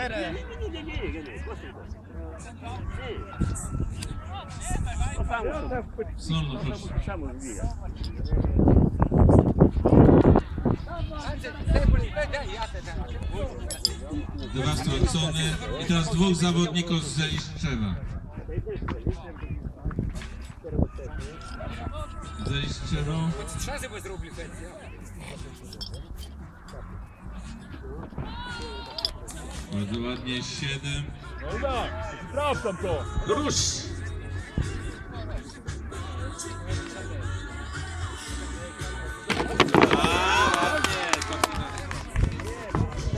Są. Znowu proszę. Samo zwija. Dwa strącone i teraz dwóch zawodników z Zeliszczewa. Zeliszczewo. Trzeba by zrobił sesję. Bardzo ładnie, siedem. No i tak, sprawdzam to. Rusz!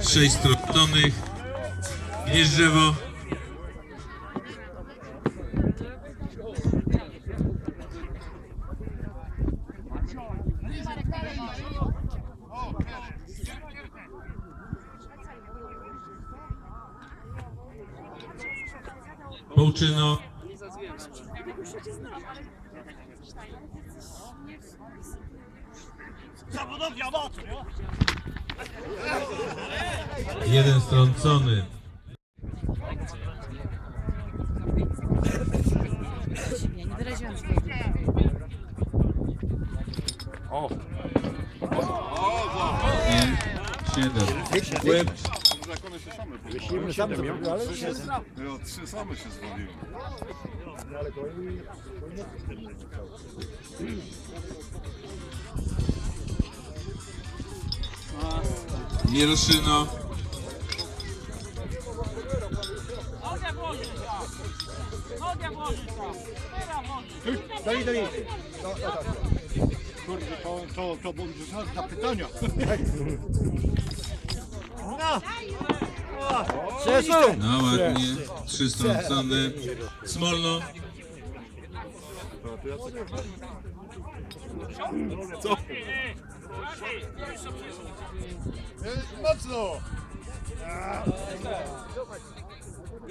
Sześć strąconych. Gnieżdżewo. Połczyno. Zawodownia mocy, no. Jeden strącony. Ja nie wyraziłam zgody. Nie. Siedem. Łeb. Się same Myślimy sami, ale No, trzy same się zwolniły. Mieroszyno. Dali, dali. Kurde, to, to, to będzie czas na Cześć! No ładnie. Trzy strącone. Smolno. Mocno!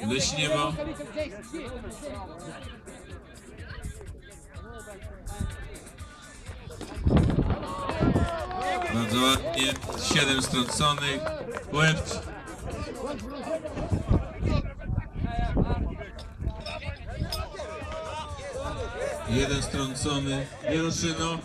Leśniewo. Bardzo ładnie. Siedem strąconych. Łeb. Jeden strącony. Jeroszyno.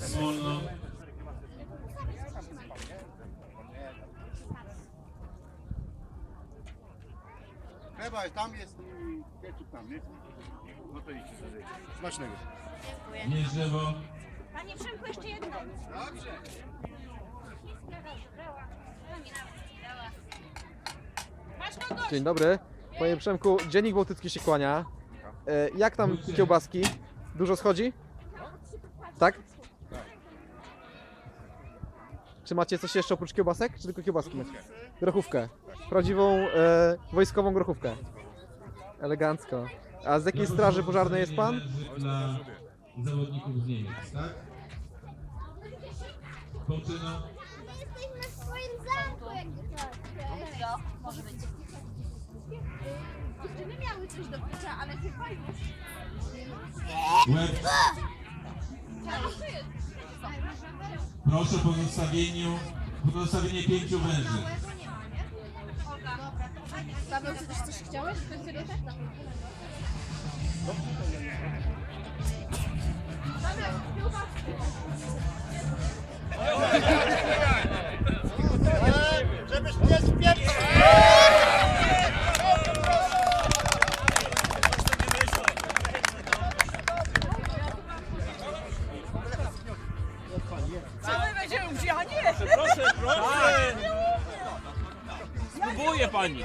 Smolno. Chleba, tam jest tam, nie? No to idźcie sobie. Smacznego. Mierzewo. Panie Przemku, jeszcze jedno. Dobrze. Dzień dobry. Panie Przemku, Dziennik Bałtycki się kłania. E, Jak tam kiełbaski? Dużo schodzi? Tak? Czy macie coś jeszcze oprócz kiełbasek, czy tylko kiełbaski macie? Grochówkę. Prawdziwą e, wojskową grochówkę. Elegancko. A z jakiej straży pożarnej jest pan? Dla zawodników z Niemiec, tak? Poczyna. Jesteśmy w swoim zamku, jakby to. Może być. Dziewczyny miały coś do picia, ale chyba już. Proszę o pozostawieniu, pozostawienie pięciu węży. Paweł, ty też coś chciałeś? Żebyś nie! Proszę, proszę. Spróbuje pani.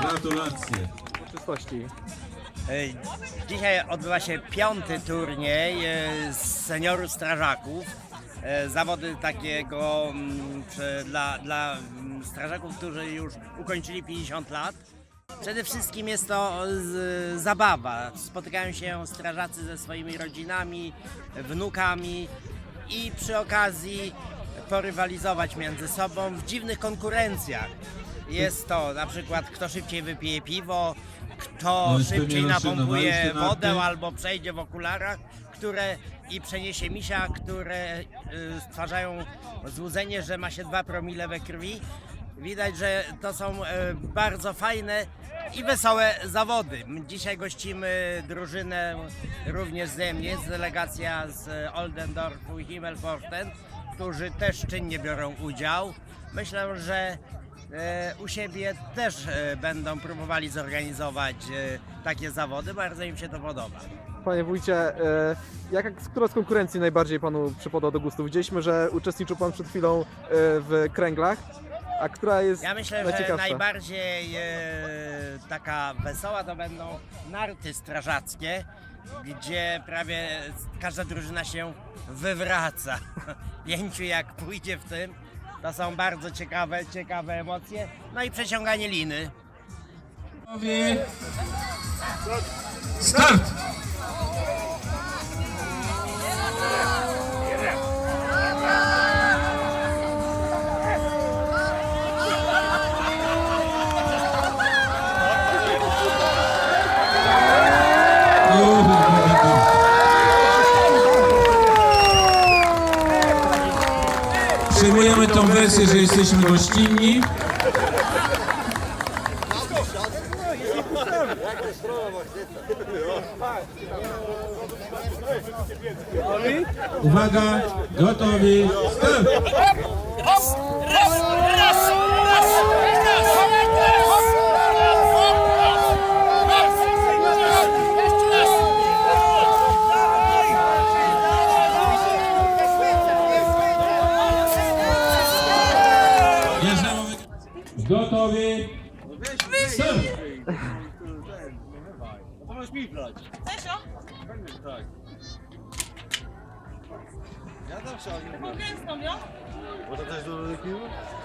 Gratulacje. Dzisiaj odbywa się piąty turniej e, z seniorów strażaków. E, Zawody takiego mm, dla, dla mm, strażaków, którzy już ukończyli 50 lat. Przede wszystkim jest to z, zabawa. Spotykają się strażacy ze swoimi rodzinami, wnukami i przy okazji porywalizować między sobą w dziwnych konkurencjach. Jest to na przykład kto szybciej wypije piwo, kto No, jeszcze szybciej napompuje wodę albo przejdzie w okularach, które i przeniesie misia, które y, stwarzają złudzenie, że ma się dwa promile we krwi. Widać, że to są e, bardzo fajne i wesołe zawody. Dzisiaj gościmy drużynę również ze mnie, z delegacja z Oldendorfu i Himmelpforten, którzy też czynnie biorą udział. Myślę, że e, u siebie też e, będą próbowali zorganizować e, takie zawody. Bardzo im się to podoba. Panie wójcie, jaka, która z konkurencji najbardziej panu przypadła do gustu? Widzieliśmy, że uczestniczył pan przed chwilą w kręglach, a która jest Ja myślę, że najbardziej taka wesoła to będą narty strażackie, gdzie prawie każda drużyna się wywraca. Pięciu jak pójdzie w tym, to są bardzo ciekawe, ciekawe emocje. No i przeciąganie liny. Start! Wersję, że jesteśmy gościnni. Uwaga, gotowi, start!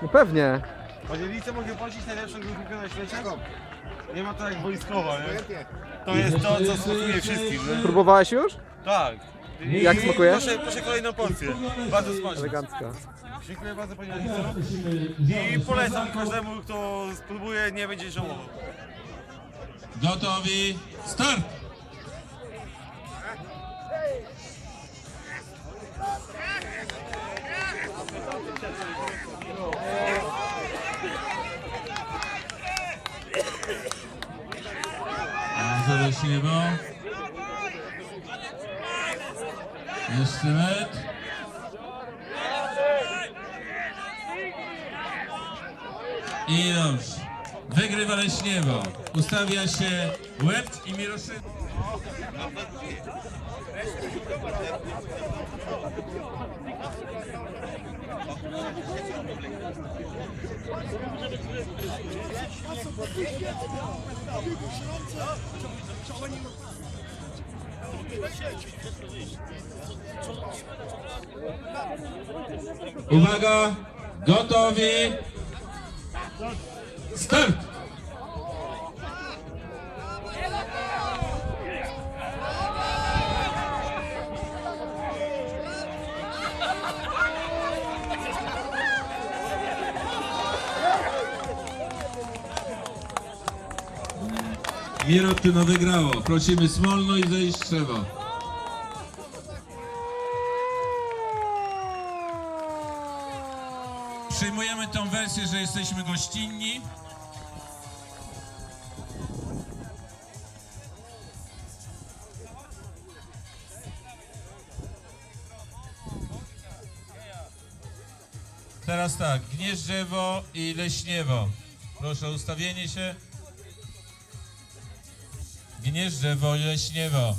No pewnie. Październice mogę płacić najlepszą grupówkę na świecie? Nie ma to jak wojskowa, nie? To jest to, co smakuje wszystkim, nie? Próbowałeś już? Tak. I Jak smakuje? Proszę, proszę kolejną porcję. Bardzo smaczne. Elegancko. Dziękuję bardzo panie Alico. I polecam każdemu, kto spróbuje, nie będzie żałował. Gotowi, start! Zaleśniewo. Jeszcze metr. I dobrze. Wygrywa Leśniewo. Ustawia się łeb i Miroszyn. Uwaga, gotowi. Start! Mierotyno wygrało. Prosimy Smolno i Zejstrzewo. Przyjmujemy tą wersję, że jesteśmy gościnni. Teraz tak, Gnieżdżewo i Leśniewo. Proszę o ustawienie się. Gnieżdżewo Leśniewo.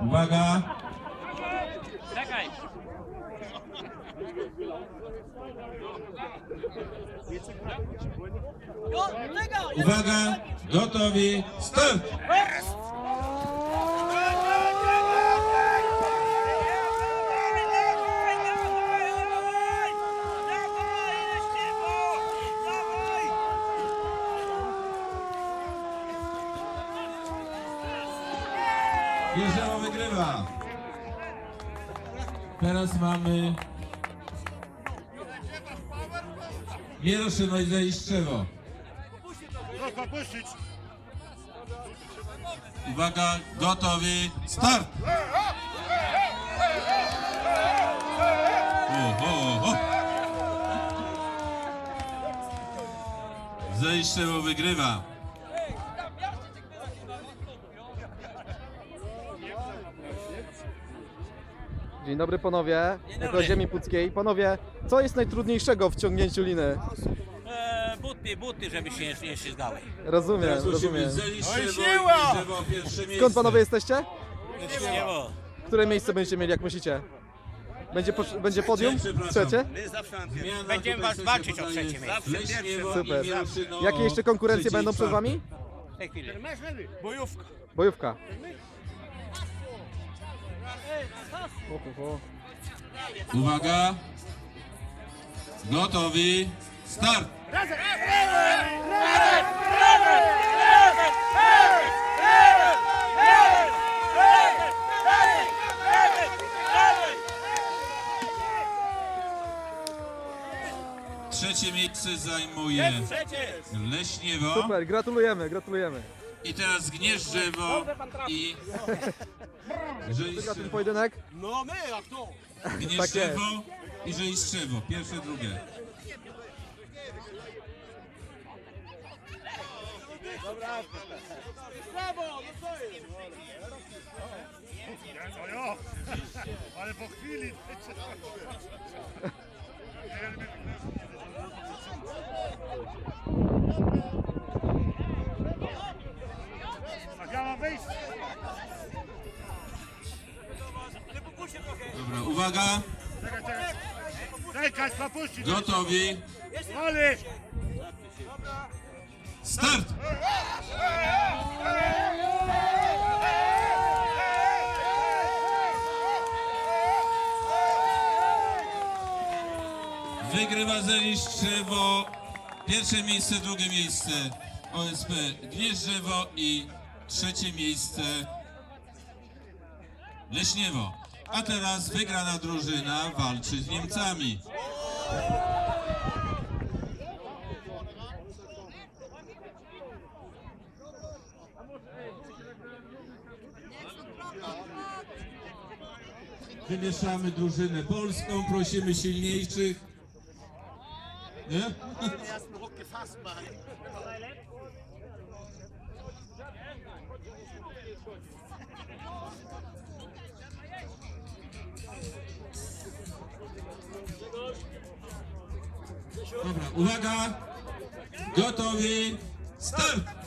Uwaga! Czekaj. Uwaga! Gotowi! Start! Jeżeło wygrywa. Teraz mamy Mieroszyno i puścić. Uwaga, gotowi, start! Oho. Zajszczewo wygrywa. Dzień dobry panowie, jako ziemi puckiej. Panowie, co jest najtrudniejszego w ciągnięciu liny? E, buty, buty, żeby się nie, nie ślizgały. Rozumiem, rozumiem. Zeliszczewo No siła! Skąd panowie jesteście? Leśniewo. Które miejsce będziecie mieli, jak myślicie? Będzie, posz- będzie podium? przepraszam. Trzecie? My zawsze Będziemy was walczyć o trzecie miejsce. Super. Mieroszyno Jakie jeszcze konkurencje będą przed wami? W tej chwili. Bojówka. Uwaga! Gotowi, start! Trzecie miejsce zajmuje Leśniewo Super, gratulujemy, gratulujemy. I teraz Gnieżdżewo i Wygra ten pojedynek? No my, jak to? Gnieżdżewo i Żejszczewo. Pierwsze, drugie. O jo, ale po chwili. A ja mam wyjść. Dobra, uwaga, gotowi, start! Wygrywa Zeliszczewo. Pierwsze miejsce, drugie miejsce. OSP Gnieżdżewo i trzecie miejsce Leśniewo. A teraz wygrana drużyna walczy z Niemcami. Wymieszamy drużynę polską, prosimy silniejszych. Nie? Dobra, uwaga! Gotowi! Start!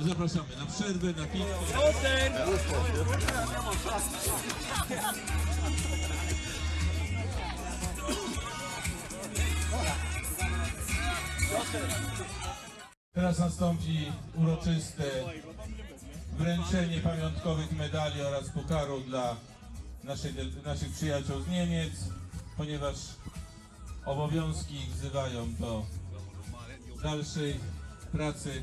Zapraszamy na przerwę, na piwko. Teraz nastąpi uroczyste wręczenie pamiątkowych medali oraz pukaru dla naszych, przyjaciół z Niemiec, ponieważ obowiązki wzywają do dalszej pracy.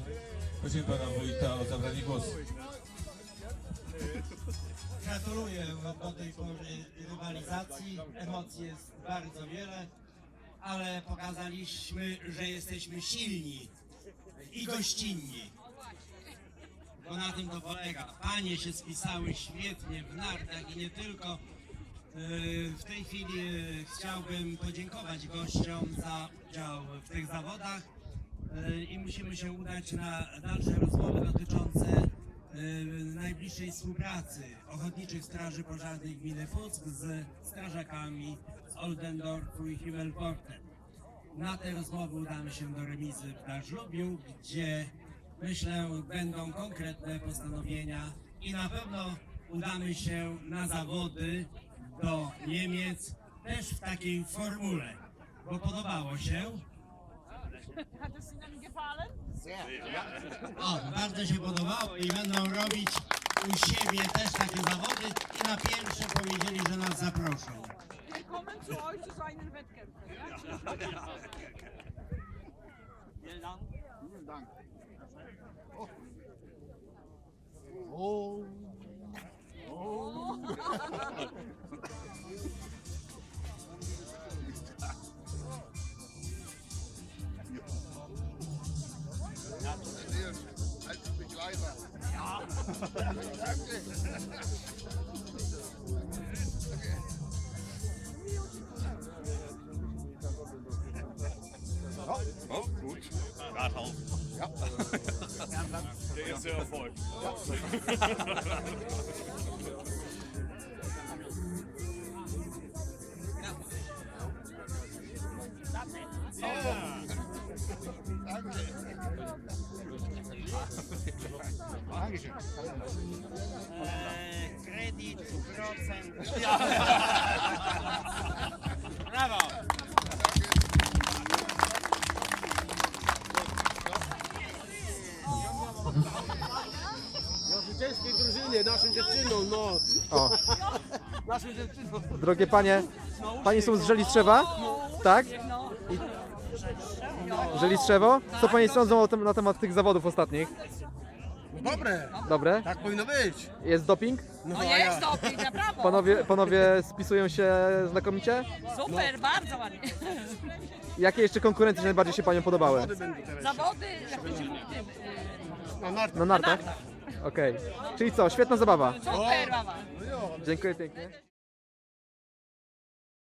Prosimy pana wójta o zabranie głosu. Gratuluję do tej pory rywalizacji. Emocji jest bardzo wiele, ale pokazaliśmy, że jesteśmy silni i gościnni. Bo na tym to polega. Panie się spisały świetnie w nartach i nie tylko. Yy, W tej chwili yy, chciałbym podziękować gościom za udział w tych zawodach i musimy się udać na dalsze rozmowy dotyczące yy, najbliższej współpracy Ochotniczych Straży Pożarnych Gminy Fuck z strażakami z Oldendorfu i Himmelporten. Na te rozmowy udamy się do remizy w Dażlubiu, gdzie myślę będą konkretne postanowienia i na pewno udamy się na zawody do Niemiec też w takiej formule, bo podobało się. O, bardzo się podobało i będą robić u siebie też takie zawody i na pierwsze powiedzieli, że nas zaproszą. Willkommen zu euch zu so einem Wettkampf. Ja? Vielen Dank. Oh. Als Oh, gut. Rathaus. Ja. Der erste Erfolg. Danke. Eee, Kredit, procent. Brawo! Zwycięskiej drużynie, naszym dziewczynom, no. O, Naszym dziewczynom. drogie panie, pani są z Żelistrzewa? Tak? Żelistrzewo? Co pani sądzą o tym, na temat tych zawodów ostatnich? No dobre, Dobre? tak powinno być. Jest doping? No, O jest doping, naprawdę. Panowie, panowie spisują się znakomicie? Super, bardzo ładnie. Jakie jeszcze konkurencje najbardziej się paniom podobały? Zawody, jak to się mówi, y, Na nartach. Na nartach? Okej. Czyli co, świetna zabawa. super, mama. Dziękuję pięknie.